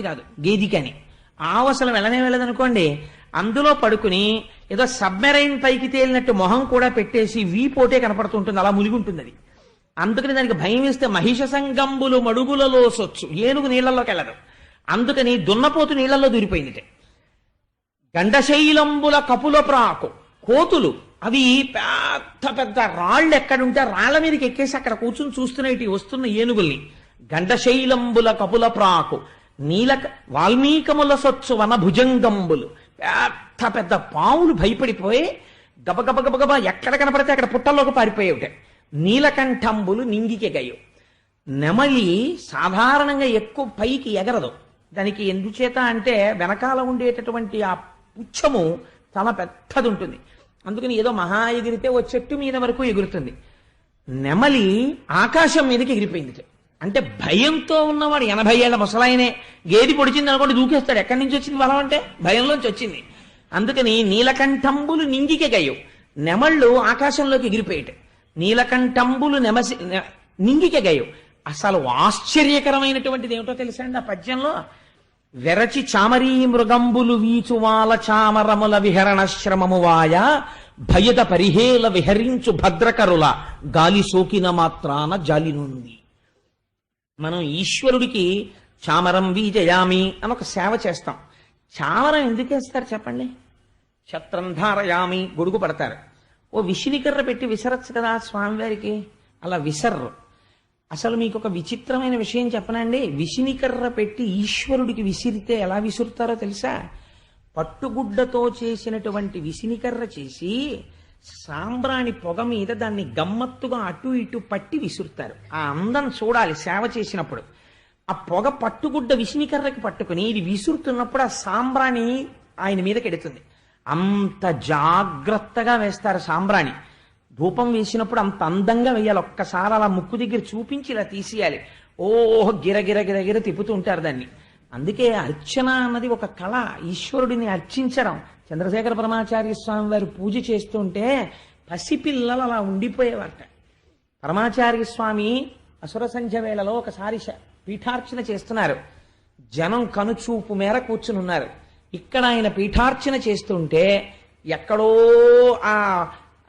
పనికిరాదు గేదికని. ఆవు వెళ్ళనే వెళ్ళదనుకోండి అందులో పడుకుని ఏదో సబ్మెరైన్ పైకి తేలినట్టు మొహం కూడా పెట్టేసి వీపోటే కనపడుతుంటుంది అలా మునిగుంటుంది అది అందుకని దానికి భయం వేస్తే మహిష సంగంబులు మడుగులలో సొచ్చు ఏనుగు నీళ్ళలోకి వెళ్ళదు. అందుకని దున్నపోతు నీళ్ళలో దూరిపోయింది గండశైలంబుల కపుల ప్రాకు కోతులు అవి పెద్ద పెద్ద రాళ్ళు ఎక్కడుంటే రాళ్ళ మీదకి ఎక్కేసి అక్కడ కూర్చుని చూస్తున్నాయి వస్తున్న ఏనుగుల్ని. గండశైలంబుల కపుల ప్రాకు నీలక వాల్మీకముల సొచ్చు వన భుజంగంబులు పెద్ద పెద్ద పావులు భయపడిపోయి గబగబ గబగబ ఎక్కడ కనపడితే అక్కడ పుట్టల్లోకి పారిపోయేవిట. నీలకంఠంబులు నింగికెగయు నెమలి సాధారణంగా ఎక్కువ పైకి ఎగరదు. దానికి ఎందుచేత అంటే వెనకాల ఉండేటటువంటి ఆ పుచ్చము చాలా పెద్దది ఉంటుంది అందుకని ఏదో మహా ఎగిరితే ఓ చెట్టు మీద వరకు ఎగురుతుంది. నెమలి ఆకాశం మీదకి ఎగిరిపోయింది అంటే భయంతో ఉన్నవాడు ఎనభై ఏళ్ళ ముసలాయనే. గేది పొడిచింది అనుకోండి దూకేస్తాడు. ఎక్కడి నుంచి వచ్చింది బలం అంటే? భయంలోంచి వచ్చింది. అందుకని నీలకంఠంబులు నింగికే గయ్యం నెమళ్ళు ఆకాశంలోకి ఎగిరిపోయేట. నీలకంఠంబులు నెమసి నె- నింగికే అసలు ఆశ్చర్యకరమైనటువంటిది ఏమిటో తెలుసా అండి ఆ పద్యంలో? వెరచి చామరీ మృగంబులు వీచువాల చామరముల విహరణశ్రమము వాయ భయద పరిహేల విహరించు భద్రకరుల గాలి సోకిన మాత్రాన జాలి నుండి మనం ఈశ్వరుడికి చామరం వీజయామి అని ఒక సేవ చేస్తాం. చామరం ఎందుకు వేస్తారు చెప్పండి? ఛత్రం ధారయామి గొడుగు పడతారు. ఓ విసినికర్ర పెట్టి విసరచ్చు కదా స్వామివారికి? అలా విసర్రు. అసలు మీకు ఒక విచిత్రమైన విషయం చెప్పనండి. విసినికర్ర పెట్టి ఈశ్వరుడికి విసిరితే ఎలా విసురుతారో తెలుసా? పట్టుగుడ్డతో చేసినటువంటి విసినికర్ర చేసి సాంబ్రాణి పొగ మీద దాన్ని గమ్మత్తుగా అటు ఇటు పట్టి విసురుతారు. ఆ అందం చూడాలి సేవ చేసినప్పుడు. ఆ పొగ పట్టుగుడ్డ విసినికర్రకి పట్టుకుని ఇది విసురుతున్నప్పుడు ఆ సాంబ్రాణి ఆయన మీదకి ఎడుతుంది. అంత జాగ్రత్తగా వేస్తారు సాంబ్రాణి. ధూపం వేసినప్పుడు అంత అందంగా వేయాలి. ఒక్కసారి అలా ముక్కు దగ్గర చూపించి ఇలా తీసేయాలి. ఓహో గిరగిర గిరగిర తిప్పుతూ ఉంటారు దాన్ని. అందుకే అర్చన అన్నది ఒక కళ. ఈశ్వరుడిని అర్చించడం చంద్రశేఖర పరమాచార్య స్వామి వారు పూజ చేస్తుంటే పసిపిల్లలు అలా ఉండిపోయేవారట. పరమాచార్య స్వామి అసుర సంధ్య వేళలో ఒకసారి పీఠార్చన చేస్తున్నారు. జనం కనుచూపు మేర కూర్చుని ఉన్నారు ఇక్కడ ఆయన పీఠార్చన చేస్తుంటే ఎక్కడో ఆ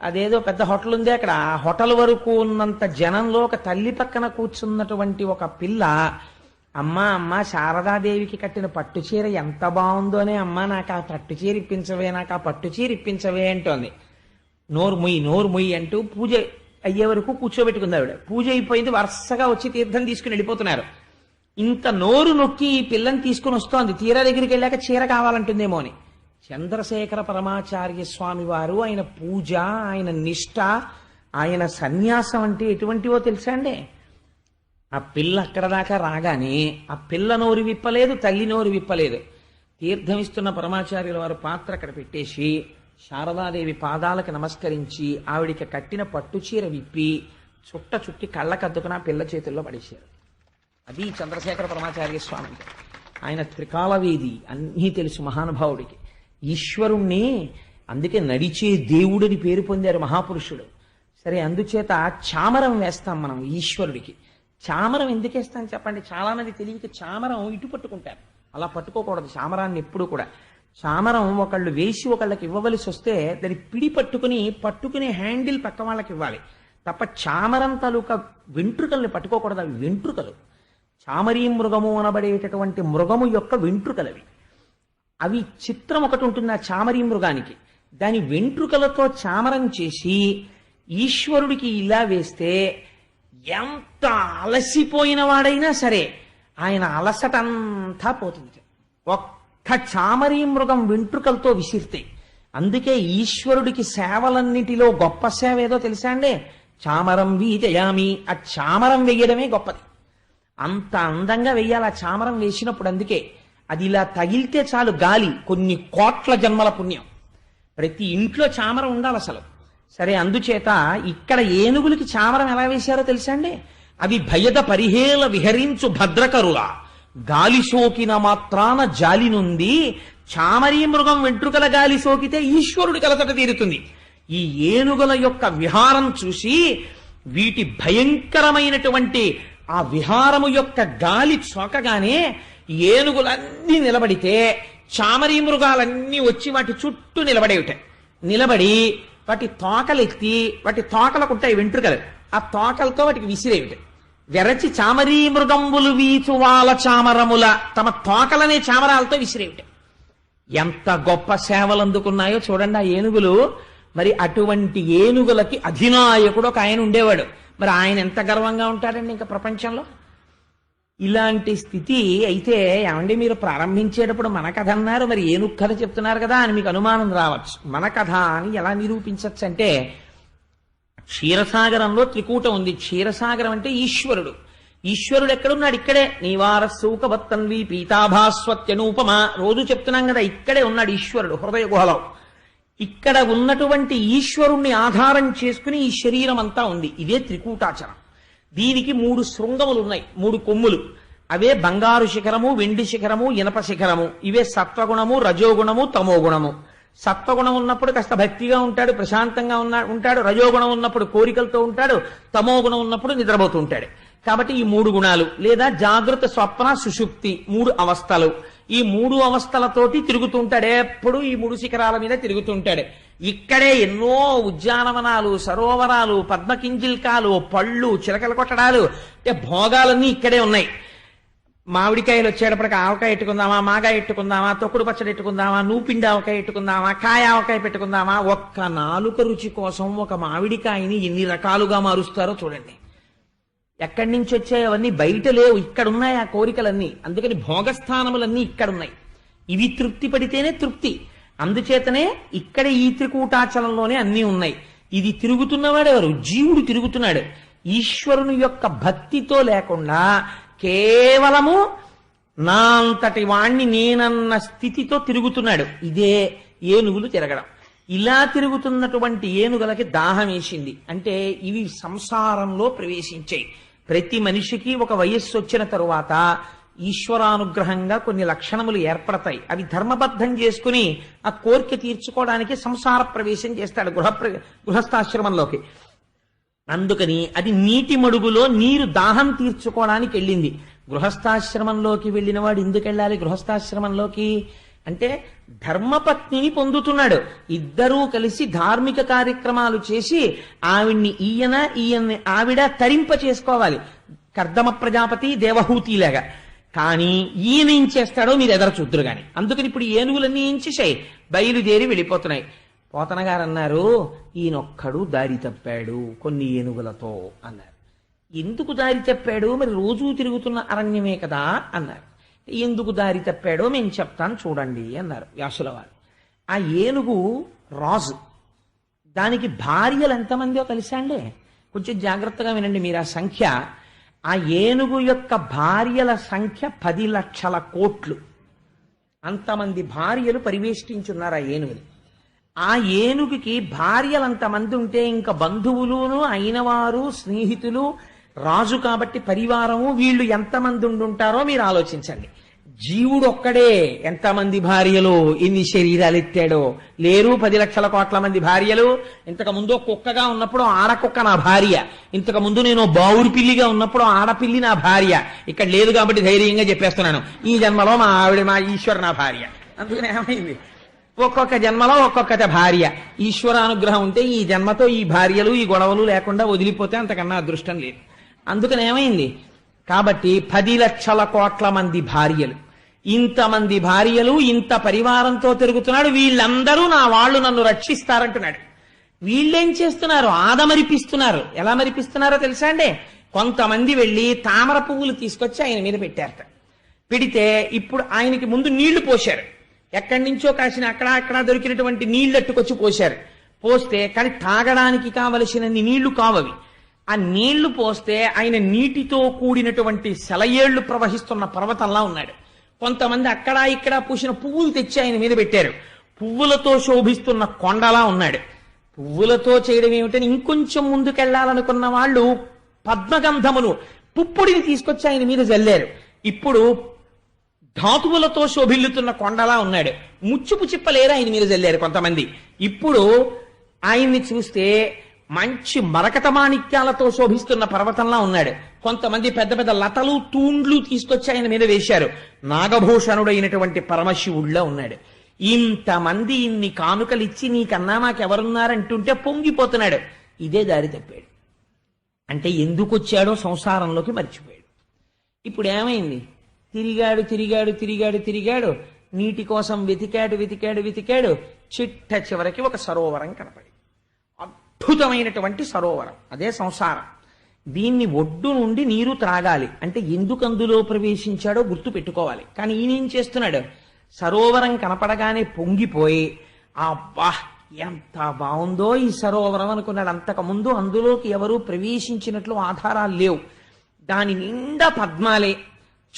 అదేదో పెద్ద హోటల్ ఉంది అక్కడ. ఆ హోటల్ వరకు ఉన్నంత జనంలో ఒక తల్లి పక్కన కూర్చున్నటువంటి ఒక పిల్ల అమ్మా అమ్మ శారదాదేవికి కట్టిన పట్టు చీర ఎంత అని అమ్మా నాకు ఆ పట్టు చీర ఇప్పించవే నాకు ఆ పట్టు చీర ఇప్పించవే అంటోంది. నోరు ముయ్యి నోరు ముయ్యి అంటూ పూజ అయ్యే వరకు కూర్చోబెట్టుకుంది ఆవిడ. పూజ అయిపోయింది వరుసగా వచ్చి తీర్థం తీసుకుని వెళ్ళిపోతున్నారు. ఇంత నోరు నొక్కి ఈ పిల్లని తీసుకుని వస్తోంది. తీర దగ్గరికి వెళ్ళాక చీర కావాలంటుందేమో అని. చంద్రశేఖర పరమాచార్య స్వామి వారు ఆయన పూజ ఆయన నిష్ట ఆయన సన్యాసం అంటే ఎటువంటివో తెలుసా అండి? ఆ పిల్ల అక్కడ దాకా రాగానే ఆ పిల్ల నోరు విప్పలేదు తల్లి నోరు విప్పలేదు. తీర్థం ఇస్తున్న పరమాచార్యుల వారు పాత్ర అక్కడ పెట్టేసి శారదాదేవి పాదాలకు నమస్కరించి ఆవిడికి కట్టిన పట్టు చీర విప్పి చుట్ట చుట్టి కళ్ళకద్దుకుని ఆ పిల్ల చేతుల్లో పడేశారు. అది చంద్రశేఖర పరమాచార్య స్వామి. ఆయన త్రికాలవేది అన్నీ తెలుసు మహానుభావుడికి. ఈశ్వరుణ్ణి అందుకే నడిచే దేవుడని పేరు పొందారు మహాపురుషుడు. సరే అందుచేత చామరం వేస్తాం మనం ఈశ్వరుడికి. చామరం ఎందుకేస్తాను చెప్పండి? చాలా మంది తెలియక చామరం ఇటు పట్టుకుంటారు. అలా పట్టుకోకూడదు చామరాన్ని ఎప్పుడు కూడా. చామరం ఒకళ్ళు వేసి ఒకళ్ళకి ఇవ్వవలసి వస్తే దాన్ని పిడి పట్టుకుని పట్టుకునే హ్యాండిల్ పక్క వాళ్ళకి ఇవ్వాలి. తప్ప చామరం తాలూకా వెంట్రుకల్ని పట్టుకోకూడదు అవి వెంట్రుకలు. చామరీ మృగము అనబడేటటువంటి మృగము యొక్క వెంట్రుకలవి అవి చిత్రం ఒకటి ఉంటుంది ఆ చామరీ మృగానికి. దాని వెంట్రుకలతో చామరం చేసి ఈశ్వరుడికి ఇలా వేస్తే ఎంత అలసిపోయిన వాడైనా సరే ఆయన అలసట అంతా పోతుంది. ఒక్క చామరీ మృగం వెంట్రుకలతో విసిరితే అందుకే ఈశ్వరుడికి సేవలన్నిటిలో గొప్ప సేవ ఏదో తెలుసా అండి? చామరం వీజయామి ఆ చామరం వేయడమే గొప్పది. అంత అందంగా వెయ్యాలి ఆ చామరం వేసినప్పుడు అందుకే అది ఇలా తగిలితే చాలు గాలి కొన్ని కోట్ల జన్మల పుణ్యం. ప్రతి ఇంట్లో చామరం ఉండాలి అసలు. సరే అందుచేత ఇక్కడ ఏనుగులకి చామరం ఎలా వేశారో తెలుసా అండి అవి భయద పరిహేల విహరించు భద్రకరుల. గాలి సోకిన మాత్రాన జాలి నుండి చామరీ మృగం వెంట్రుకల గాలి సోకితే ఈశ్వరుడి కలతట తీరుతుంది. ఈ ఏనుగుల యొక్క విహారం చూసి వీటి భయంకరమైనటువంటి ఆ విహారము యొక్క గాలి సోకగానే ఏనుగులన్నీ నిలబడితే చామరీ మృగాలన్నీ వచ్చి వాటి చుట్టూ నిలబడేవిట. నిలబడి వాటి తోకలెత్తి వాటి తోకలకు ఉంటాయి వెంట్రుకలు. ఆ తోకలతో వాటికి విసిరేమిటి వెరచి చామరీ మృగంబులు వీచువాల చామరముల తమ తోకలనే చామరాలతో విసిరేమిటి ఎంత గొప్ప సేవలు అందుకున్నాయో చూడండి ఆ ఏనుగులు. మరి అటువంటి ఏనుగులకి అధినాయకుడు ఒక ఆయన ఉండేవాడు. మరి ఆయన ఎంత గర్వంగా ఉంటాడండి ఇంకా ప్రపంచంలో? ఇలాంటి స్థితి అయితే ఏమండి మీరు ప్రారంభించేటప్పుడు మన కథ అన్నారు మరి ఏను కథ చెప్తున్నారు కదా అని మీకు అనుమానం రావచ్చు. మన కథ అని ఎలా నిరూపించవచ్చు అంటే క్షీరసాగరంలో త్రికూటం ఉంది. క్షీరసాగరం అంటే ఈశ్వరుడు. ఈశ్వరుడు ఎక్కడున్నాడు? ఇక్కడే. నీవార సూకవత్తన్వి పీతాభాస్వత్యనూపమ. రోజు చెప్తున్నాం కదా ఇక్కడే ఉన్నాడు ఈశ్వరుడు హృదయ గుహలో. ఇక్కడ ఉన్నటువంటి ఈశ్వరుణ్ణి ఆధారం చేసుకుని ఈ శరీరం అంతా ఉంది. ఇదే త్రికూటాచరం. దీనికి మూడు శృంగములు ఉన్నాయి మూడు కొమ్ములు. అవే బంగారు శిఖరము వెండి శిఖరము ఇనప శిఖరము. ఇవే సత్వగుణము రజోగుణము తమోగుణము. సత్వగుణం ఉన్నప్పుడు కాస్త భక్తిగా ఉంటాడు ప్రశాంతంగా ఉన్నా ఉంటాడు రజోగుణం ఉన్నప్పుడు కోరికలతో ఉంటాడు తమోగుణం ఉన్నప్పుడు నిద్రపోతూ ఉంటాడు. కాబట్టి ఈ మూడు గుణాలు లేదా జాగృత స్వప్న సుషుప్తి మూడు అవస్థలు. ఈ మూడు అవస్థలతోటి తిరుగుతుంటాడు. ఎప్పుడు ఈ మూడు శిఖరాల మీద తిరుగుతుంటాడు. ఇక్కడే ఎన్నో ఉద్యానవనాలు సరోవరాలు పద్మకింజిల్కాలు పళ్ళు చిలకల కొట్టడాలు అంటే భోగాలన్నీ ఇక్కడే ఉన్నాయి. మామిడికాయలు వచ్చేటప్పటికి ఆవకాయ ఎట్టుకుందామా మాగాయ ఎట్టుకుందామా తొక్కుడు పచ్చడి ఎట్టుకుందామా నూపిండి ఆవకాయ ఎట్టుకుందామా కాయ ఆవకాయ పెట్టుకుందామా ఒక్క నాలుక రుచి కోసం ఒక మామిడికాయని ఎన్ని రకాలుగా మారుస్తారో చూడండి. ఎక్కడి నుంచి వచ్చాయి అవన్నీ బయట లేవు ఇక్కడ ఉన్నాయి ఆ కోరికలన్నీ. అందుకని భోగస్థానములన్నీ ఇక్కడ ఉన్నాయి ఇవి తృప్తి పడితేనే తృప్తి. అందుచేతనే ఇక్కడ ఈ త్రికూటాచలంలోనే అన్నీ ఉన్నాయి. ఇది తిరుగుతున్నవాడు ఎవరు? జీవుడు తిరుగుతున్నాడు. ఈశ్వరుని యొక్క భక్తితో లేకుండా కేవలము నా అంతటి వాణ్ణి నేనన్న స్థితితో తిరుగుతున్నాడు. ఇదే ఏనుగులు తిరగడం. ఇలా తిరుగుతున్నటువంటి ఏనుగులకి దాహం వేసింది. అంటే ఇవి సంసారంలో ప్రవేశించాయి. ప్రతి మనిషికి ఒక వయస్సు వచ్చిన తరువాత ఈశ్వరానుగ్రహంగా కొన్ని లక్షణములు ఏర్పడతాయి. అవి ధర్మబద్ధం చేసుకుని ఆ కోరిక తీర్చుకోవడానికి సంసార ప్రవేశం చేస్తాడు గృహ గృహస్థాశ్రమంలోకి. అందుకని అది నీటి మడుగులో నీరు దాహం తీర్చుకోవడానికి వెళ్ళింది. గృహస్థాశ్రమంలోకి వెళ్ళిన వాడు ఎందుకు వెళ్ళాలి? గృహస్థాశ్రమంలోకి అంటే ధర్మపత్నిని పొందుతున్నాడు. ఇద్దరూ కలిసి ధార్మిక కార్యక్రమాలు చేసి ఆవిడ్ని ఈయన ఈయన్ని ఆవిడ తరింప చేసుకోవాలి. కర్దమ ప్రజాపతి దేవహూతిలాగా. కానీ ఈయన ఏం చేస్తాడో మీరు ఎదర చూద్దరు కానీ అందుకని ఇప్పుడు ఏనుగులన్నీ ఏం చేశాయి? బయలుదేరి వెళ్ళిపోతున్నాయి. పోతన గారు అన్నారు ఈయనొక్కడు దారి తప్పాడు కొన్ని ఏనుగులతో అన్నారు. ఎందుకు దారి తప్పాడు? మరి రోజూ తిరుగుతున్న అరణ్యమే కదా అన్నారు. ఎందుకు దారి తప్పాడో మేము చెప్తాను చూడండి అన్నారు వ్యాసుల వారు ఆ ఏనుగు రాజు. దానికి భార్యలు ఎంతమందో తెలుసా అండి కొంచెం జాగ్రత్తగా వినండి మీరు ఆ సంఖ్య. ఆ ఏనుగు యొక్క భార్యల సంఖ్య పది లక్షల కోట్లు. అంతమంది భార్యలు పరివేష్టించున్నారు ఆ ఏనుగుని. ఆ ఏనుగుకి భార్యలు అంతమంది ఉంటే ఇంకా బంధువులును అయినవారు స్నేహితులు రాజు కాబట్టి పరివారము వీళ్ళు ఎంతమంది ఉండుంటారో మీరు ఆలోచించండి. జీవుడు ఒక్కడే ఎంతమంది భార్యలు ఎన్ని శరీరాలు ఎత్తాడో? లేరు పది లక్షల కోట్ల మంది భార్యలు. ఇంతకు ముందు కుక్కగా ఉన్నప్పుడు ఆడకుక్క నా భార్య. ఇంతకు ముందు నేను బావురు పిల్లిగా ఉన్నప్పుడు ఆడపిల్లి నా భార్య. ఇక్కడ లేదు కాబట్టి ధైర్యంగా చెప్పేస్తున్నాను. ఈ జన్మలో మా ఆవిడ మా ఈశ్వర నా భార్య. అందుకని ఏమైంది? ఒక్కొక్క జన్మలో ఒక్కొక్కత భార్య. ఈశ్వరానుగ్రహం ఉంటే ఈ జన్మతో ఈ భార్యలు ఈ గొడవలు లేకుండా వదిలిపోతే అంతకన్నా అదృష్టం లేదు. అందుకని ఏమైంది? కాబట్టి పది లక్షల కోట్ల మంది భార్యలు. ఇంతమంది భార్యలు ఇంత పరివారంతో తిరుగుతున్నాడు. వీళ్ళందరూ నా వాళ్ళు నన్ను రక్షిస్తారంటున్నాడు. వీళ్ళేం చేస్తున్నారు? ఆదమరిపిస్తున్నారు. ఎలా మరిపిస్తున్నారో తెలుసా అండి? కొంతమంది వెళ్ళి తామర పువ్వులు తీసుకొచ్చి ఆయన మీద పెట్టారట. పెడితే ఇప్పుడు ఆయనకి ముందు నీళ్ళు పోశారు. ఎక్కడి నుంచో కాసిన అక్కడ అక్కడ దొరికినటువంటి నీళ్ళు అట్టుకొచ్చి పోశారు. పోస్తే కానీ తాగడానికి కావలసినన్ని నీళ్ళు కావవి. ఆ నీళ్ళు పోస్తే ఆయన నీటితో కూడినటువంటి సెలయేళ్ళు ప్రవహిస్తున్న పర్వతంలా ఉన్నాడు. కొంతమంది అక్కడ ఇక్కడ పూసిన పువ్వులు తెచ్చి ఆయన మీద పెట్టారు. పువ్వులతో శోభిస్తున్న కొండలా ఉన్నాడు. పువ్వులతో చేయడం ఏమిటని ఇంకొంచెం ముందుకెళ్ళాలనుకున్న వాళ్ళు పద్మగంధమును పుప్పొడిని తీసుకొచ్చి ఆయన మీద జల్లారు. ఇప్పుడు ధాతువులతో శోభిల్లుతున్న కొండలా ఉన్నాడు. ముచ్చుపు చిప్పలేరు ఆయన మీద జల్లారు కొంతమంది. ఇప్పుడు ఆయన్ని చూస్తే మంచి మరకత మాణిక్యాలతో శోభిస్తున్న పర్వతంలా ఉన్నాడు. కొంతమంది పెద్ద పెద్ద లతలు తూండ్లు తీసుకొచ్చి ఆయన మీద వేశారు. నాగభూషణుడైనటువంటి పరమశివుడిలా ఉన్నాడు. ఇంతమంది ఇన్ని కానుకలిచ్చి నీకన్నా మాకెవరున్నారంటుంటే పొంగిపోతున్నాడు. ఇదే దారి తప్పాడు. అంటే ఎందుకు వచ్చాడో సంసారంలోకి మర్చిపోయాడు. ఇప్పుడు ఏమైంది? తిరిగాడు తిరిగాడు తిరిగాడు తిరిగాడు. నీటి కోసం వెతికాడు వెతికాడు వెతికాడు. చిట్ట చివరికి ఒక సరోవరం కనపడి అద్భుతమైనటువంటి సరోవరం. అదే సంసారం. దీన్ని ఒడ్డు నుండి నీరు త్రాగాలి. అంటే ఎందుకు అందులో ప్రవేశించాడో గుర్తు పెట్టుకోవాలి. కానీ ఈయన ఏం చేస్తున్నాడు? సరోవరం కనపడగానే పొంగిపోయి అబ్బా ఎంత బాగుందో ఈ సరోవరం అనుకున్నాడు. అంతకుముందు అందులోకి ఎవరూ ప్రవేశించినట్లు ఆధారాలు లేవు. దాని నిండా పద్మాలే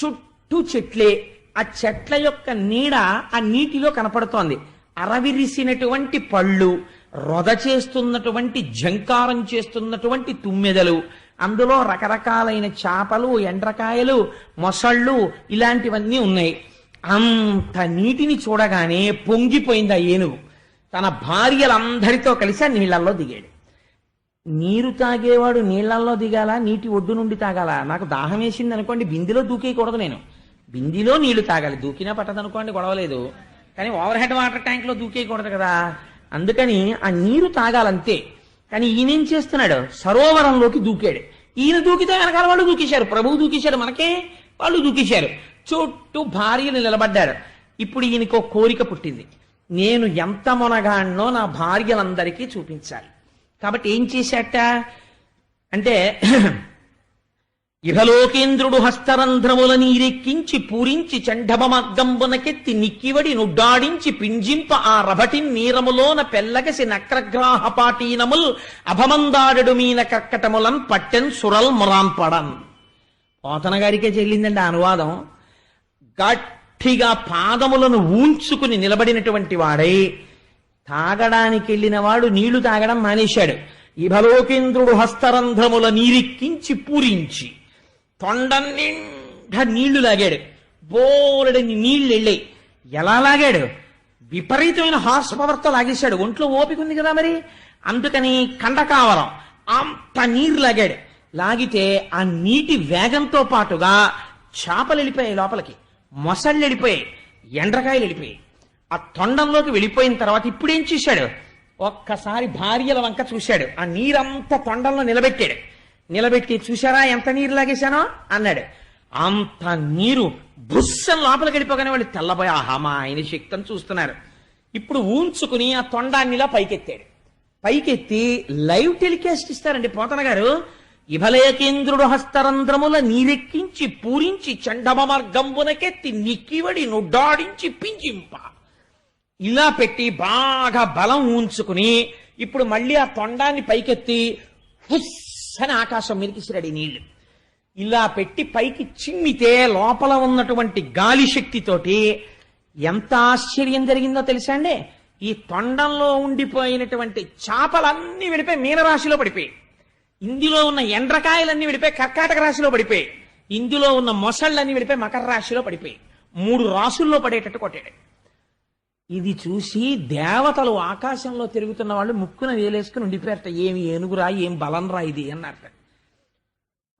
చుట్టూ చెట్లే. ఆ చెట్ల యొక్క నీడ ఆ నీటిలో కనపడుతోంది. అరవిరిసినటువంటి పళ్ళు రొద చేస్తున్నటువంటి జంకారం చేస్తున్నటువంటి తుమ్మెదలు. అందులో రకరకాలైన చేపలు ఎండ్రకాయలు మొసళ్ళు ఇలాంటివన్నీ ఉన్నాయి. అంత నీటిని చూడగానే పొంగిపోయింది ఆ ఏనుగు. తన భార్యలందరితో కలిసి ఆ నీళ్ళల్లో దిగాడు. నీరు తాగేవాడు నీళ్ళల్లో దిగాల? నీటి ఒడ్డు నుండి తాగాల? నాకు దాహం వేసింది అనుకోండి బిందిలో దూకేయకూడదు నేను. బిందిలో నీళ్ళు తాగాలి. దూకినా పట్టదనుకోండి గొడవలేదు. కానీ ఓవర్ హెడ్ వాటర్ ట్యాంక్లో దూకేయకూడదు కదా. అందుకని ఆ నీరు తాగాలంతే. కానీ ఈయన ఏం చేస్తున్నాడు? సరోవరంలోకి దూకాడు. ఈయన దూకితే వెనకాల వాళ్ళు దూకేశారు. ప్రభువు దూకేశారు. మనకే వాళ్ళు దూకేశారు. చుట్టూ భార్యలు నిలబడ్డారు. ఇప్పుడు ఈయనకు ఒక కోరిక పుట్టింది. నేను ఎంత మొనగాన్నో నా భార్యలందరికీ చూపించాలి. కాబట్టి ఏం చేశాట? అంటే ఇహలోకేంద్రుడు హస్తరంధ్రముల నీరెక్కించి పూరించి చండభమర్గంబునకెత్తి నిక్కివడి నుడ్డాడించి పింజింప ఆ రభటిన్ నీరములోన పెల్లగసి నక్రగ్రాహపాటీనముల్ అభమందాడడు మీన కక్కటములం పట్టెన్ సురల్ మురాంపడన్ పోతన గారికే చెల్లిందండి ఆ అనువాదం. గట్టిగా పాదములను ఊంచుకుని నిలబడినటువంటి వాడై తాగడానికి వెళ్ళిన వాడు నీళ్ళు తాగడం మానేశాడు. ఇభలోకేంద్రుడు హస్తరంధ్రముల నీరిక్కించి పూరించి తొండ నిండా నీళ్ళు లాగాడు. బోలెడని నీళ్ళు వెళ్ళాయి. ఎలా లాగాడు? విపరీతమైన హార్స్ పవర్తో లాగేశాడు. ఒంట్లో ఓపిక ఉంది కదా మరి? అందుకని కండకావరం అంత నీరు లాగాడు. లాగితే ఆ నీటి వేగంతో పాటుగా చేపలు వెళ్ళిపోయాయి లోపలికి. మొసళ్ళు వెళ్ళిపోయాయి. ఎండ్రకాయలు వెళ్ళిపోయాయి. ఆ తొండంలోకి వెళ్ళిపోయిన తర్వాత ఇప్పుడు ఏం చేశాడు? ఒక్కసారి భార్యల వంక చూశాడు. ఆ నీరంతా తొండంలో నిలబెట్టాడు. నిలబెట్టి చూశారా? ఎంత నీరు లాగేశానో? అన్నాడు. అంత నీరు బుస్సం లోపలికి వెళ్ళిపోగానే వాళ్ళు తెల్లబోయి ఆహా మా ఆయన శక్తిని చూస్తున్నారు. ఇప్పుడు ఊంచుకుని ఆ తొండాన్నిలా పైకెత్తాడు. పైకెత్తి లైవ్ టెలికాస్ట్ ఇస్తారండి పోతన గారు. ఇభలయకేంద్రుడు హస్తరంధ్రముల నీరెక్కించి పూరించి చండమ మార్గంబునకెత్తి నిక్కివడి నుడ్డాడించి పింజింప. ఇలా పెట్టి బాగా బలం ఉంచుకుని ఇప్పుడు మళ్ళీ ఆ తొండాన్ని పైకెత్తి హుస్ అని ఆకాశం మీదకి నీళ్ళు. ఇలా పెట్టి పైకి చిమ్మితే లోపల ఉన్నటువంటి గాలి శక్తితోటి ఎంత ఆశ్చర్యం జరిగిందో తెలుసా అండి? ఈ తొండంలో ఉండిపోయినటువంటి చేపలన్నీ విడిపోయి మీనరాశిలో పడిపోయి ఇందులో ఉన్న ఎండ్రకాయలన్నీ విడిపోయి కర్కాటక రాశిలో పడిపోయి ఇందులో ఉన్న మొసళ్ళన్నీ విడిపోయి మకర రాశిలో పడిపోయి మూడు రాసుల్లో పడేటట్టు కొట్టాడు ఇది చూసి దేవతలు ఆకాశంలో తిరుగుతున్న వాళ్ళు ముక్కున వేలేసుకుని ఉండిపోయారట. ఏమి ఏనుగురా ఏం బలంరా ఇది అన్నారట.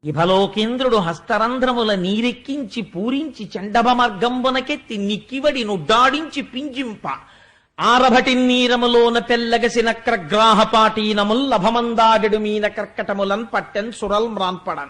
ఇభలోకేంద్రుడు హస్తరంధ్రముల నీరెక్కించి పూరించి చండభమర్గంబునకెత్తి నిక్కివడి నుడ్డాడించి పింజింప. ఆరభటి నీరములోన పెల్లగసి నక్రగ్రాహపాటీనముల్ లభమందాడెడు మీన కర్కటములన్ పట్టెన్ సురల్ మ్రాన్పడన్.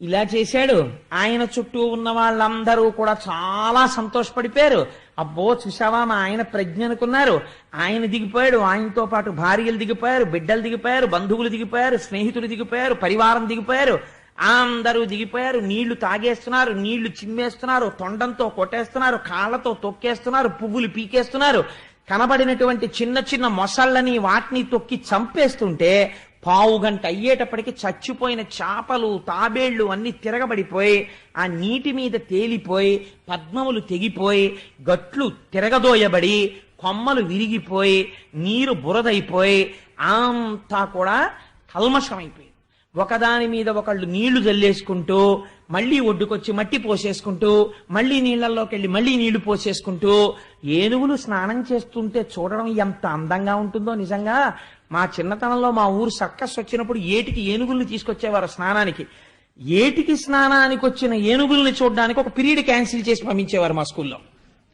ఇలా చేశాడు. ఆయన చుట్టూ ఉన్న వాళ్ళందరూ కూడా చాలా సంతోషపడిపోయారు. అబ్బో చూసావా మా ఆయన ప్రజ్ఞ అనుకున్నారు. ఆయన దిగిపోయాడు. ఆయనతో పాటు భార్యలు దిగిపోయారు బిడ్డలు దిగిపోయారు బంధువులు దిగిపోయారు స్నేహితులు దిగిపోయారు పరివారం దిగిపోయారు. అందరూ దిగిపోయారు. నీళ్ళు తాగేస్తున్నారు నీళ్ళు చిమ్మేస్తున్నారు తొండంతో కొట్టేస్తున్నారు కాళ్ళతో తొక్కేస్తున్నారు పువ్వులు పీకేస్తున్నారు. కనబడినటువంటి చిన్న చిన్న మొసళ్ళని వాటిని తొక్కి చంపేస్తుంటే పావు గంట అయ్యేటప్పటికి చచ్చిపోయిన చేపలు తాబేళ్ళు అన్ని తిరగబడిపోయి ఆ నీటి మీద తేలిపోయి పద్మములు తెగిపోయి గట్లు తిరగదోయబడి కొమ్మలు విరిగిపోయి నీరు బురదైపోయి అంతా కూడా కల్మషమైపోయింది. ఒకదాని మీద ఒకళ్ళు నీళ్ళు జల్లేసుకుంటూ మళ్ళీ ఒడ్డుకొచ్చి మట్టి పోసేసుకుంటూ మళ్ళీ నీళ్ళలోకి వెళ్ళి మళ్ళీ నీళ్ళు పోసేసుకుంటూ ఏనుగులు స్నానం చేస్తుంటే చూడడం ఎంత అందంగా ఉంటుందో నిజంగా. మా చిన్నతనంలో మా ఊరు సర్కస్ వచ్చినప్పుడు ఏటికి ఏనుగుల్ని తీసుకొచ్చేవారు స్నానానికి. ఏటికి స్నానానికి వచ్చిన ఏనుగుల్ని చూడడానికి ఒక పీరియడ్ క్యాన్సిల్ చేసి పంపించేవారు మా స్కూల్లో.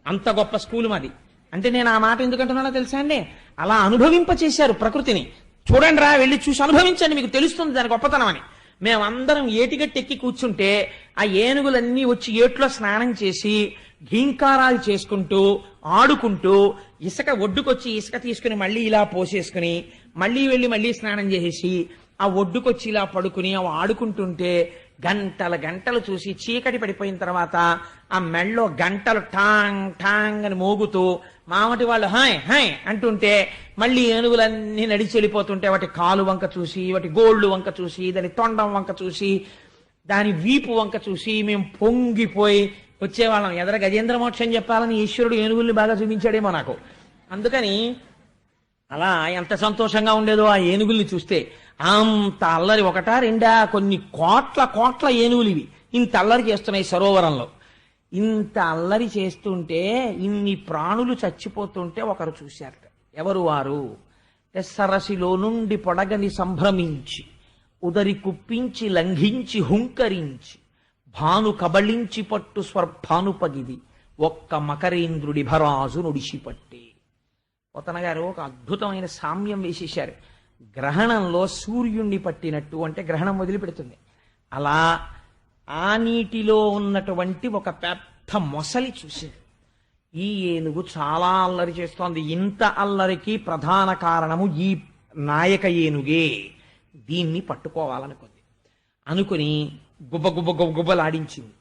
అంత గొప్ప స్కూల్ మాది. అంటే నేను ఆ మాట ఎందుకంటున్నానో తెలుసా అండి? అలా అనుభవింప చేశారు ప్రకృతిని. చూడండి రా వెళ్ళి చూసి అనుభవించండి మీకు తెలుస్తుంది దాని గొప్పతనం అని. మేమందరం ఏటిగట్టెక్కి కూర్చుంటే ఆ ఏనుగులన్నీ వచ్చి ఏట్లో స్నానం చేసి ఘీంకారాలు చేసుకుంటూ ఆడుకుంటూ ఇసుక ఒడ్డుకొచ్చి ఇసుక తీసుకుని మళ్ళీ ఇలా పోసేసుకుని మళ్ళీ వెళ్ళి మళ్ళీ స్నానం చేసేసి ఆ ఒడ్డుకొచ్చి ఇలా పడుకుని అవి ఆడుకుంటుంటే గంటల గంటలు చూసి చీకటి పడిపోయిన తర్వాత ఆ మెళ్ళో గంటలు టాంగ్ టాంగ్ అని మోగుతూ మామటి వాళ్ళు హాయ్ హాయ్ అంటుంటే మళ్ళీ ఏనుగులన్నీ నడిచి వెళ్ళిపోతుంటే వాటి కాలు వంక చూసి వాటి గోళ్ళు వంక చూసి దాని తొండం వంక చూసి దాని వీపు వంక చూసి మేము పొంగిపోయి వచ్చేవాళ్ళం. ఎదర గజేంద్ర మోక్షం చెప్పాలని ఈశ్వరుడు ఏనుగుల్ని బాగా చూపించాడేమో నాకు. అందుకని అలా ఎంత సంతోషంగా ఉండేదో ఆ ఏనుగుల్ని చూస్తే అంత అల్లరి ఒకటా రెండా కొన్ని కోట్ల కోట్ల ఏనుగులు ఇవి. ఇంత అల్లరి చేస్తున్నాయి సరోవరంలో. ఇంత అల్లరి చేస్తుంటే ఇన్ని ప్రాణులు చచ్చిపోతుంటే ఒకరు చూశారట. ఎవరు వారు? అంటే సరసిలో నుండి పొడగని సంభ్రమించి ఉదరి కుప్పించి లంఘించి హుంకరించి భాను కబళించి పట్టు స్వర్భానుపగిది ఒక్క మకరేంద్రుడి భరాజు నుడిసిపట్టే. పోతన గారు ఒక అద్భుతమైన సామ్యం వేసేశారు. గ్రహణంలో సూర్యుణ్ణి పట్టినట్టు అంటే గ్రహణం వదిలిపెడుతుంది. అలా ఆ నీటిలో ఉన్నటువంటి ఒక పెద్ద మొసలి చూసింది. ఈ ఏనుగు చాలా అల్లరి చేస్తోంది. ఇంత అల్లరికి ప్రధాన కారణము ఈ నాయక ఏనుగే. దీన్ని పట్టుకోవాలనుకుంది. అనుకుని గుబ్బ గుబ్బ గుబ్బలాడించింది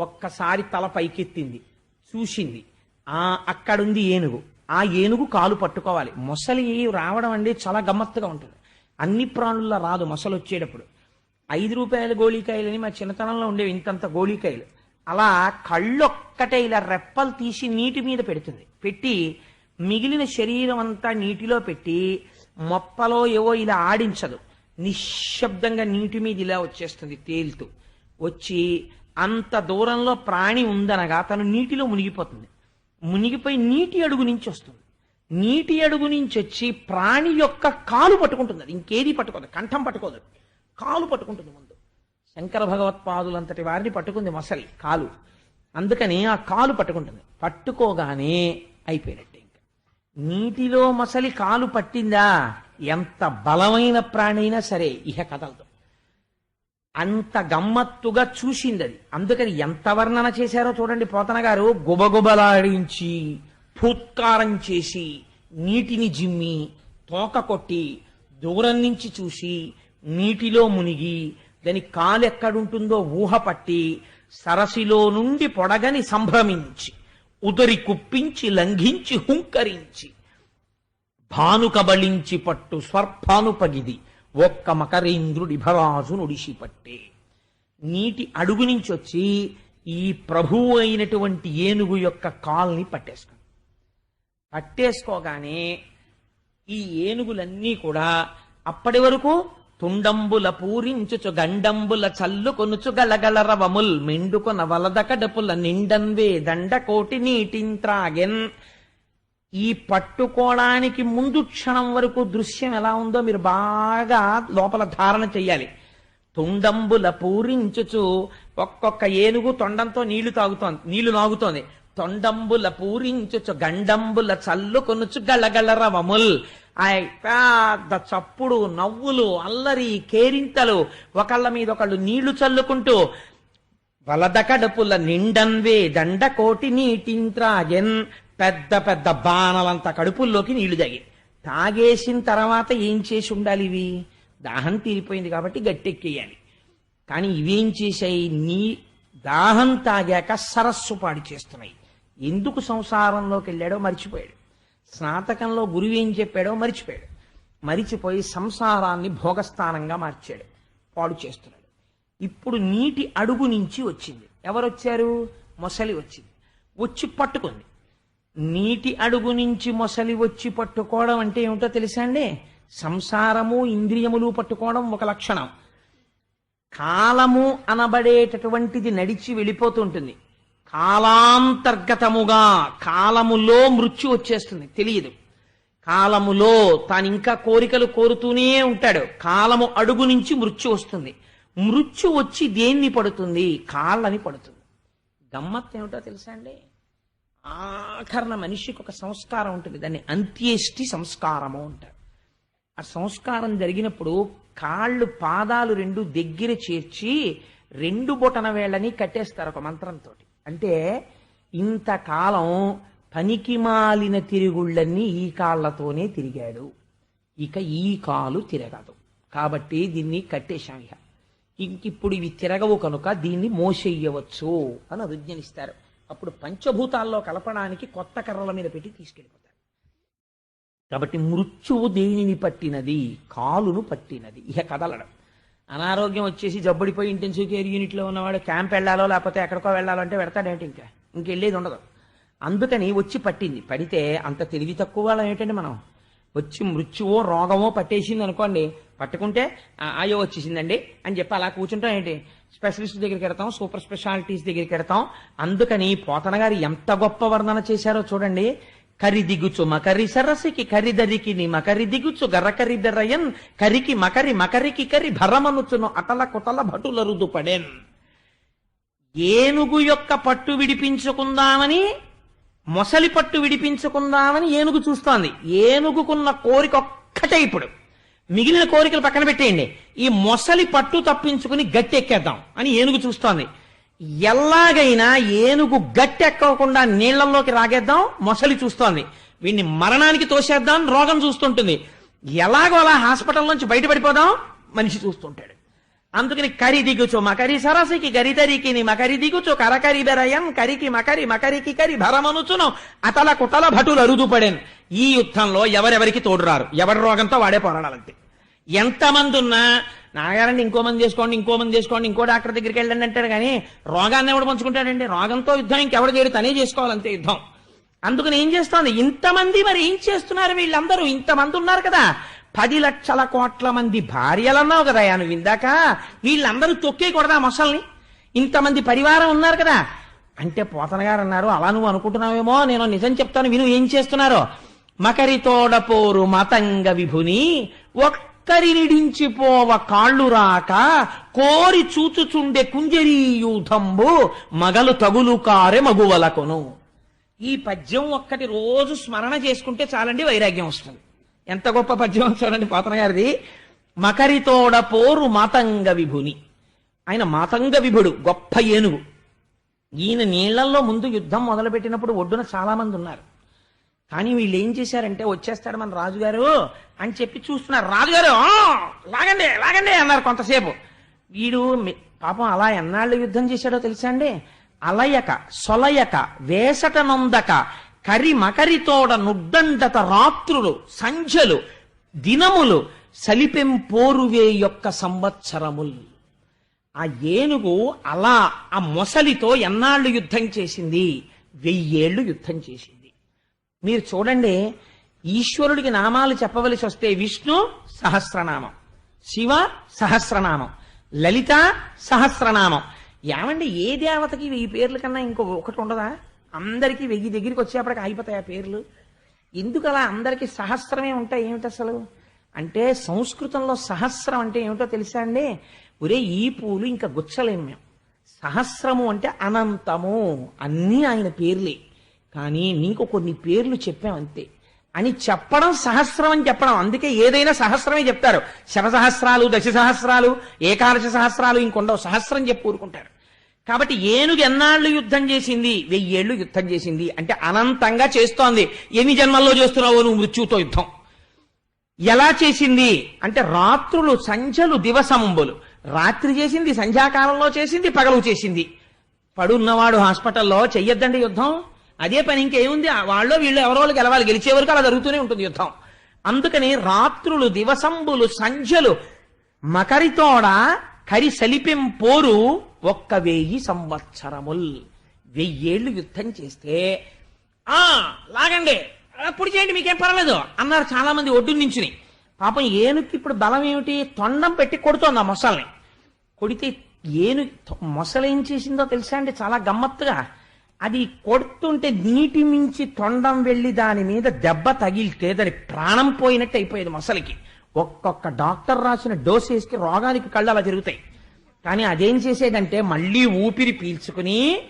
ఒక్కసారి తల పైకెత్తింది. చూసింది. ఆ అక్కడుంది ఏనుగు. ఆ ఏనుగు కాలు పట్టుకోవాలి. మొసలి రావడం అంటే చాలా గమ్మత్తుగా ఉంటుంది. అన్ని ప్రాణుల్లో రాదు మొసలు వచ్చేటప్పుడు. ఐదు రూపాయల గోళీకాయలని మా చిన్నతనంలో ఉండేవి ఇంతంత గోళీకాయలు. అలా కళ్ళొక్కటే ఇలా రెప్పలు తీసి నీటి మీద పెడుతుంది. పెట్టి మిగిలిన శరీరం అంతా నీటిలో పెట్టి మొప్పలో ఏవో ఇలా ఆడించదు. నిశ్శబ్దంగా నీటి మీద ఇలా వచ్చేస్తుంది తేలుతూ. వచ్చి అంత దూరంలో ప్రాణి ఉందనగా తను నీటిలో మునిగిపోతుంది. మునిగిపోయి నీటి అడుగు నుంచి వస్తుంది. నీటి అడుగు నుంచి వచ్చి ప్రాణి యొక్క కాలు పట్టుకుంటుంది. అది ఇంకేది పట్టుకోదు. కంఠం పట్టుకోదు. కాలు పట్టుకుంటుంది ముందు. శంకర భగవత్పాదులంతటి వారిని పట్టుకుంది మొసలి కాలు. అందుకని ఆ కాలు పట్టుకుంటుంది. పట్టుకోగానే అయిపోయినట్టే ఇంకా. నీటిలో మొసలి కాలు పట్టిందా? ఎంత బలమైన ప్రాణైనా సరే ఇహ కథలతో అంత గమ్మత్తుగా చూసింది అది. అందుకని ఎంత వర్ణన చేశారో చూడండి పోతన గారు. గుబగుబలాడించి ఫూత్కారం చేసి నీటిని జిమ్మి తోక కొట్టి దూరం నుంచి చూసి నీటిలో మునిగి దాని కాలెక్కడుంటుందో ఊహ పట్టి సరసిలో నుండి పొడగని సంభ్రమించి ఉదరి కుప్పించి లంఘించి హుంకరించి భాను కబళించి పట్టు స్వర్పాను పగిది ఒక్క మకరేంద్రుడి భరాజు నుడిసి పట్టే నీటి అడుగు నుంచి వచ్చి ఈ ప్రభువు అయినటువంటి ఏనుగు యొక్క కాల్ని పట్టేసుకుంది పట్టేసుకోగానే ఈ ఏనుగులన్నీ కూడా అప్పటి వరకు తుండంబుల పూరించుచు గండంబుల చల్లు కొనుచు గలగలరవముల్ మెండుకొన వలద కడపుల నిండన్వే దండ కోటి నీటింత్రాగెన్. ఈ పట్టుకోవడానికి ముందు క్షణం వరకు దృశ్యం ఎలా ఉందో మీరు బాగా లోపల ధారణ చెయ్యాలి. తుండంబుల పూరించుచు ఒక్కొక్క ఏనుగు తొండంతో నీళ్ళు తాగుతోంది నీళ్ళు నాగుతోంది తొండంబుల పూరించుచు గండంబుల చల్లు కొనుచు గలగల రవముల్ ఆ పెద్ద చప్పుడు నవ్వులు అల్లరి కేరింతలు ఒకళ్ళ మీద ఒకళ్ళు నీళ్ళు చల్లుకుంటూ వలద కడుపుల నిండన్వే దండ కోటి నీటింత్రాజన్ పెద్ద పెద్ద బాణలంత కడుపుల్లోకి నీళ్ళు తాగి తాగేసిన తర్వాత ఏం చేసి ఉండాలి ఇవి? దాహం తీరిపోయింది కాబట్టి గట్టెక్కేయాలి. కానీ ఇవేం చేశాయి? నీ దాహం తాగాక సరస్సు పాడు చేస్తున్నాయి. ఎందుకు సంసారంలోకి వెళ్ళాడో మర్చిపోయాడు. స్నాతకంలో గురువు ఏం చెప్పాడో మర్చిపోయాడు. మరిచిపోయి సంసారాన్ని భోగస్థానంగా మార్చాడు. పాడు చేస్తున్నాడు. ఇప్పుడు నీటి అడుగు నుంచి వచ్చింది. ఎవరొచ్చారు? మొసలి వచ్చింది. వచ్చి పట్టుకుంది. నీటి అడుగు నుంచి మొసలి వచ్చి పట్టుకోవడం అంటే ఏమిటో తెలుసా అండి? సంసారము ఇంద్రియములు పట్టుకోవడం ఒక లక్షణం. కాలము అనబడేటటువంటిది నడిచి వెళ్ళిపోతుంటుంది. కాలాంతర్గతముగా కాలములో మృత్యు వచ్చేస్తుంది తెలియదు. కాలములో తాను ఇంకా కోరికలు కోరుతూనే ఉంటాడు. కాలము అడుగు నుంచి మృత్యు వస్తుంది. మృత్యు వచ్చి దేన్ని పడుతుంది? కాళ్ళని పడుతుంది. గమ్మత్ ఏమిటో తెలుసా అండి? ఆఖరణ మనిషికి ఒక సంస్కారం ఉంటుంది. దాన్ని అంత్యేష్టి సంస్కారము అంటారు. ఆ సంస్కారం జరిగినప్పుడు కాళ్ళు పాదాలు రెండు దగ్గర చేర్చి రెండు బొటన వేళ్ళని కట్టేస్తారు ఒక మంత్రంతో అంటే ఇంతకాలం పనికి మాలిన తిరుగుళ్ళన్నీ ఈ కాళ్ళతోనే తిరిగాడు. ఇక ఈ కాలు తిరగదు. కాబట్టి దీన్ని కట్టేశాం ఇక. ఇంకిప్పుడు ఇవి తిరగవు కనుక దీన్ని మోసెయ్యవచ్చు అని అభిజ్ఞనిస్తారు అప్పుడు పంచభూతాల్లో కలపడానికి కొత్త కర్రల మీద పెట్టి తీసుకెళ్ళిపోతారు. కాబట్టి మృత్యువు దేనిని పట్టినది? కాలును పట్టినది. ఇక కదలడం. అనారోగ్యం వచ్చేసి జబ్బడిపోయి ఇంటెన్సివ్ కేర్ యూనిట్లో ఉన్నవాడు క్యాంప్ వెళ్ళాలో లేకపోతే ఎక్కడికో వెళ్ళాలో అంటే పెడతాడేంటి ఇంకా? ఇంకెళ్ళేది ఉండదు. అందుకని వచ్చి పట్టింది. పడితే అంత తెలివి తక్కువ వాళ్ళం ఏంటండి మనం? వచ్చి మృత్యువో రోగమో పట్టేసింది అనుకోండి పట్టుకుంటే ఆయో వచ్చేసిందండి అని చెప్పి అలా కూర్చుంటాం ఏంటి? స్పెషలిస్ట్ దగ్గరికి వెడతాం సూపర్ స్పెషాలిటీస్ దగ్గరికి వెడతాం అందుకని పోతన గారు ఎంత గొప్ప వర్ణన చేశారో చూడండి. కరి దిగుచు మకరి సరసికి కరి దరికి మకరి దిగుచు గర్రకరి దరయన్ కరికి మకరి మకరికి కరి భరమనుచును అటల కుటల భటులరుదు పడేన్. ఏనుగు యొక్క పట్టు విడిపించుకుందామని మొసలి పట్టు విడిపించుకుందామని ఏనుగు చూస్తోంది. ఏనుగుకున్న కోరిక ఒక్కటే ఇప్పుడు. మిగిలిన కోరికలు పక్కన పెట్టేయండి. ఈ మొసలి పట్టు తప్పించుకుని గట్టెక్కేద్దాం అని ఏనుగు చూస్తోంది. ఎలాగైనా ఏనుగు గట్టెక్కకుండా నీళ్ళలోకి రాగేద్దాం మొసలి చూస్తోంది. వీడిని మరణానికి తోసేద్దాం రోగం చూస్తుంటుంది. ఎలాగో అలా హాస్పిటల్ నుంచి బయటపడిపోదాం మనిషి చూస్తుంటాడు. అందుకని కరి దిగుచో మకరి సరసికి గరితరికి మకరి దిగుచో కరకరి బెరయం కరికి మకరి మకరికి కరి భరమనుచును అతల కుతల భటులు అరుదుపడేన్ ఈ యుద్ధంలో ఎవరెవరికి తోడురారు ఎవరి రోగంతో వాడే పోరాడాలంతే ఎంతమంది ఉన్నా నాగారండి ఇంకో మంది చేసుకోండి ఇంకో మంది చేసుకోండి ఇంకో డాక్టర్ దగ్గరికి వెళ్ళండి అంటాడు కానీ రోగాన్ని ఎవడు పంచుకుంటాడండి రోగంతో యుద్ధం ఇంకెవడు చేయడు తనే చేసుకోవాలంతే యుద్ధం అందుకని ఏం చేస్తోంది ఇంతమంది మరి ఏం చేస్తున్నారు వీళ్ళందరూ ఇంతమంది ఉన్నారు కదా పది లక్షల కోట్ల మంది భార్యలన్నావు కదా నువ్వు ఇందాక. వీళ్ళందరూ తొక్కేయకూడదా మొసల్ని? ఇంతమంది పరివారం ఉన్నారు కదా. అంటే పోతన గారు అన్నారు అలా నువ్వు అనుకుంటున్నావేమో నేను నిజం చెప్తాను విను ఏం చేస్తున్నారో. మకరి తోడపోరు మతంగ విభుని ఒక్కరినిడించిపోవ కాళ్ళు రాక కోరి చూచుచుండే కుంజరీయూథంబు మగలు తగులు కారె మగువలకును. ఈ పద్యం ఒక్కటి రోజు స్మరణ చేసుకుంటే చాలండి వైరాగ్యం వస్తుంది. ఎంత గొప్ప పద్యం చూడండి పోతన గారిది? మకరితోడ పోరు మాతంగ విభుని. ఆయన మాతంగ విభుడు గొప్ప ఏనుగు. ఈయన నీళ్ళలో ముందు యుద్ధం మొదలుపెట్టినప్పుడు ఒడ్డున చాలా మంది ఉన్నారు. కానీ వీళ్ళు ఏం చేశారంటే వచ్చేస్తాడు మన రాజుగారు అని చెప్పి చూస్తున్నారు. రాజుగారు లాగండి లాగండి అన్నారు కొంతసేపు. వీడు పాపం అలా ఎన్నాళ్ళు యుద్ధం చేశాడో తెలుసా అండి? అలయక సొలయక వేసట నొందక కరి మకరితోడ నుడ్డండత రాత్రులు సంధ్యలు దినములు సలిపెంపోరువే యొక్క సంవత్సరములు. ఆ ఏనుగు అలా ఆ మొసలితో ఎన్నాళ్ళు యుద్ధం చేసింది? వెయ్యేళ్ళు యుద్ధం చేసింది. మీరు చూడండి ఈశ్వరుడికి నామాలు చెప్పవలసి వస్తే విష్ణు సహస్రనామం శివ సహస్రనామం లలిత సహస్రనామం. ఏమండి ఏ దేవతకి వెయ్యి పేర్ల కన్నా ఇంకో ఒకటి ఉండదా? అందరికీ వెయ్యి దగ్గరికి వచ్చేప్పటికి ఆగిపోతాయి ఆ పేర్లు. ఎందుకు అలా అందరికీ సహస్రమే ఉంటాయి ఏమిటి అసలు? అంటే సంస్కృతంలో సహస్రం అంటే ఏమిటో తెలుసా అండి? ఒరే ఈ పూలు ఇంకా గుచ్చలేం మేము. సహస్రము అంటే అనంతము. అన్నీ ఆయన పేర్లే. కానీ నీకు కొన్ని పేర్లు చెప్పాం అంతే. అని చెప్పడం సహస్రం అని చెప్పడం. అందుకే ఏదైనా సహస్రమే చెప్తారు. శవ సహస్రాలు దశ సహస్రాలు ఏకాదశ సహస్రాలు ఇంకొండవు. సహస్రం చెప్పి ఊరుకుంటారు. కాబట్టి ఏనుగు ఎన్నాళ్ళు యుద్ధం చేసింది? వెయ్యేళ్ళు యుద్ధం చేసింది. అంటే అనంతంగా చేస్తోంది. ఎన్ని జన్మల్లో చేస్తున్నావు నువ్వు మృత్యుతో యుద్ధం. ఎలా చేసింది? అంటే రాత్రులు సంధ్యలు దివసంబులు రాత్రి చేసింది సంధ్యాకాలంలో చేసింది పగలు చేసింది. పడున్నవాడు హాస్పిటల్లో చెయ్యొద్దండి యుద్ధం. అదే పని ఇంకేముంది? ఆ వాళ్ళు వీళ్ళు ఎవరో వాళ్ళు గెలవాలి. గెలిచే వరకు అలా జరుగుతూనే ఉంటుంది యుద్ధం. అందుకని రాత్రులు దివసంబులు సంధ్యలు మకరితోడ కరి సలిపెం పోరు ఒక్క వెయ్యి సంవత్సరముల్. వెయ్యేళ్ళు యుద్ధం చేస్తే ఆ లాగండి. అప్పుడు చేయండి మీకేం పర్వాలేదు. అన్నారు చాలా మంది ఒడ్డు నుంచుని. పాపం ఏనుక్కి ఇప్పుడు బలం ఏమిటి? తొండం పెట్టి కొడుతోంది ఆ మొసల్ని. కొడితే ఏను మొసలేం చేసిందో తెలుసా అండి? చాలా గమ్మత్తుగా. అది కొడుతుంటే నీటి మించి తొండం వెళ్ళి దాని మీద దెబ్బ తగిలితే దాని ప్రాణం పోయినట్టు అయిపోయేది మొసలికి. ఒక్కొక్క డాక్టర్ రాసిన డోసేస్కి రోగానికి కళ్ళు అలా తిరుగుతాయి. కానీ అదేం చేసేదంటే మళ్ళీ ఊపిరి పీల్చుకుని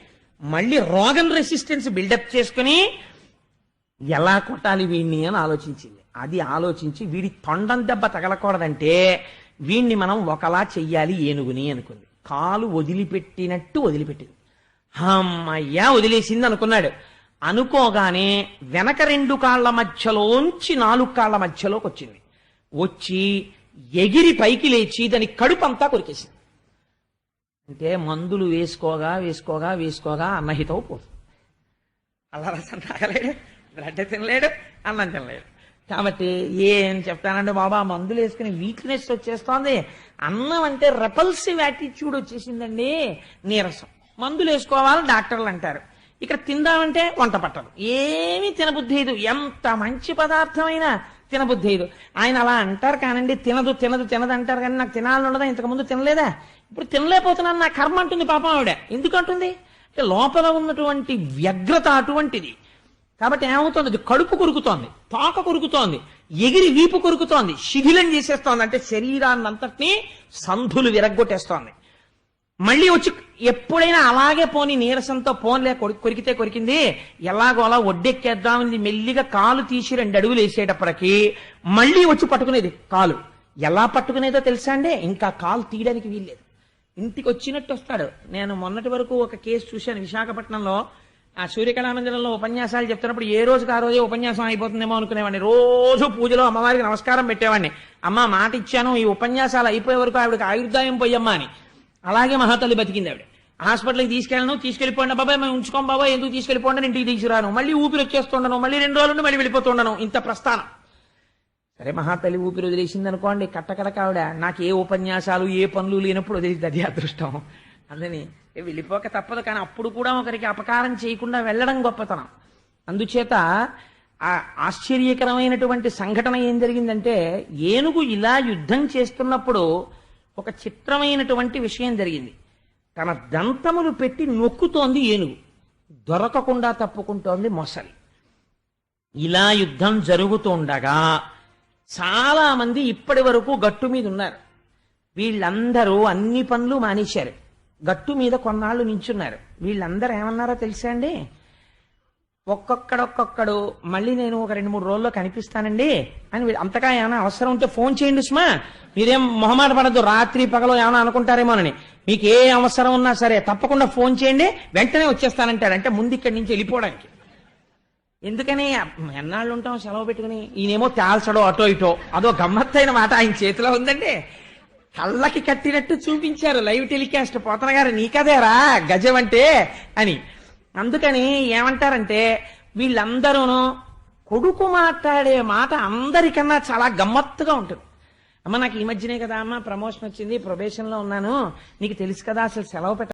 మళ్ళీ రోగం రెసిస్టెన్స్ బిల్డప్ చేసుకుని ఎలా కొట్టాలి వీడిని అని ఆలోచించింది. అది ఆలోచించి వీడి తొండం దెబ్బ తగలకూడదంటే వీడిని మనం ఒకలా చెయ్యాలి ఏనుగుని అనుకుంది. కాలు వదిలిపెట్టినట్టు వదిలిపెట్టింది. అమ్మయ్యా వదిలేసింది అనుకున్నాడు. అనుకోగానే వెనక రెండు కాళ్ళ మధ్యలోంచి నాలుగు కాళ్ళ మధ్యలోకి వచ్చింది వచ్చి ఎగిరి పైకి లేచి దాని కడుపు అంతా కొరికేసింది. అంటే మందులు వేసుకోగా వేసుకోగా వేసుకోగా అన్నహితవు పోతుంది అలా రసం తాగలేడు బ్లడ్ తినలేడు అన్నం తినలేడు. కాబట్టి ఏం చెప్తానంటే బాబా మందులు వేసుకుని వీక్నెస్ వచ్చేస్తోంది. అన్నం అంటే రెపల్సివ్ యాటిట్యూడ్ వచ్చేసిందండి నీరసం. మందులు వేసుకోవాలని డాక్టర్లు అంటారు. ఇక్కడ తిందామంటే వంట పట్టదు. ఏమీ తినబుద్ధేదు. ఎంత మంచి పదార్థమైనా తినబుద్ధేదు. ఆయన అలా అంటారు కానండి తినదు తినదు తినదు అంటారు కానీ నాకు తినాలని ఉండదా? ఇంతకుముందు తినలేదా? ఇప్పుడు తినలేకపోతున్నాను నా కర్మ అంటుంది పాపం ఆవిడ. ఎందుకంటుంది? అంటే లోపల ఉన్నటువంటి వ్యగ్రత అటువంటిది. కాబట్టి ఏమవుతుంది? అది కడుపు కొరుకుతోంది తోక కొరుకుతోంది ఎగిరి వీపు కొరుకుతోంది శిథిలం చేసేస్తోంది. అంటే శరీరాన్ని అంతటినీ సంధులు విరగ్గొట్టేస్తోంది. మళ్ళీ వచ్చి ఎప్పుడైనా అలాగే పోని నీరసంతో పోన్లే కొరికితే కొరికింది. ఎలాగో అలా ఒడ్డెక్కేద్దామని మెల్లిగా కాలు తీసి రెండు అడుగులు వేసేటప్పటికి మళ్ళీ వచ్చి పట్టుకునేది కాలు. ఎలా పట్టుకునేదో తెలుసా అండి? ఇంకా కాలు తీయడానికి వీల్లేదు. ఇంటికి వచ్చినట్టు వస్తాడు నేను మొన్నటి వరకు ఒక కేసు చూశాను విశాఖపట్నంలో. ఆ సూర్యకళానందనంలో ఉపన్యాసాలు చెప్తున్నప్పుడు ఏ రోజుకి ఆ రోజే ఉపన్యాసం అయిపోతుందేమో అనుకునేవాడిని. రోజు పూజలో అమ్మవారికి నమస్కారం పెట్టేవాడిని. అమ్మ మాట ఇచ్చాను ఈ ఉపన్యాసాలు అయిపోయే వరకు ఆవిడకి ఆయుర్దాయం పోయమ్మా అని. అలాగే మహాతల్లి బతికింది ఆవిడ. హాస్పిటల్కి తీసుకెళ్ళను తీసుకెళ్ళిపోండి బాబాయ్ మేము ఉంచుకోం బాబాయ్ ఎందుకు తీసుకెళ్ళిపోండి ఇంటికి తీసుకురాను. మళ్ళీ ఊపిరి వచ్చేస్తుండను మళ్ళీ రెండు రోజులు మళ్ళీ వెళ్ళిపోతుండను. ఇంత ప్రస్థానం. సరే మహాతల్లి ఊపిరి వదిలేసింది అనుకోండి కట్టకడ ఆవిడ నాకు ఏ ఉపన్యాసాలు ఏ పనులు లేనప్పుడు వదిలేసింది. అది అదృష్టం. అందుని వెళ్ళిపోక తప్పదు కానీ అప్పుడు కూడా ఒకరికి అపకారం చేయకుండా వెళ్ళడం గొప్పతనం. అందుచేత ఆ ఆశ్చర్యకరమైనటువంటి సంఘటన ఏం జరిగిందంటే ఏనుగు ఇలా యుద్ధం చేస్తున్నప్పుడు ఒక చిత్రమైనటువంటి విషయం జరిగింది. తన దంతములు పెట్టి నొక్కుతోంది ఏనుగు. దొరకకుండా తప్పుకుంటోంది మొసలి. ఇలా యుద్ధం జరుగుతుండగా చాలా మంది ఇప్పటి వరకు గట్టు మీద ఉన్నారు. వీళ్ళందరూ అన్ని పనులు మానేశారు. గట్టు మీద కొన్నాళ్ళు నించున్నారు. వీళ్ళందరూ ఏమన్నారో తెలుసా అండి? ఒక్కొక్కడొక్కొక్కడు మళ్ళీ నేను ఒక రెండు మూడు రోజుల్లో కనిపిస్తానండి అని వీళ్ళు అంతగా ఏమైనా అవసరం ఉంటే ఫోన్ చేయండి సుమా. మీరేం మొహమాట పడద్దు. రాత్రి పగలో ఏమైనా అనుకుంటారేమోనని. మీకు ఏ అవసరం ఉన్నా సరే తప్పకుండా ఫోన్ చేయండి. వెంటనే వచ్చేస్తానంటాడు. అంటే ముందు ఇక్కడి నుంచి వెళ్ళిపోవడానికి. ఎందుకని ఎన్నాళ్ళు ఉంటాం సెలవు పెట్టుకుని? ఈయనేమో తేల్చడో అటో ఇటో. అదో గమ్మత్తైన మాట ఆయన చేతిలో ఉందండి. కళ్ళకి కట్టినట్టు చూపించారు లైవ్ టెలికాస్ట్. పోతన గారు నీకదేరా గజం అంటే అని. అందుకని ఏమంటారంటే వీళ్ళందరూను కొడుకు మాట్లాడే మాట అందరికన్నా చాలా గమ్మత్తుగా ఉంటుంది. అమ్మ నాకు ఈ మధ్యనే కదా అమ్మ ప్రమోషన్ వచ్చింది ప్రొబేషన్లో ఉన్నాను. నీకు తెలుసు కదా అసలు సెలవు పెట్ట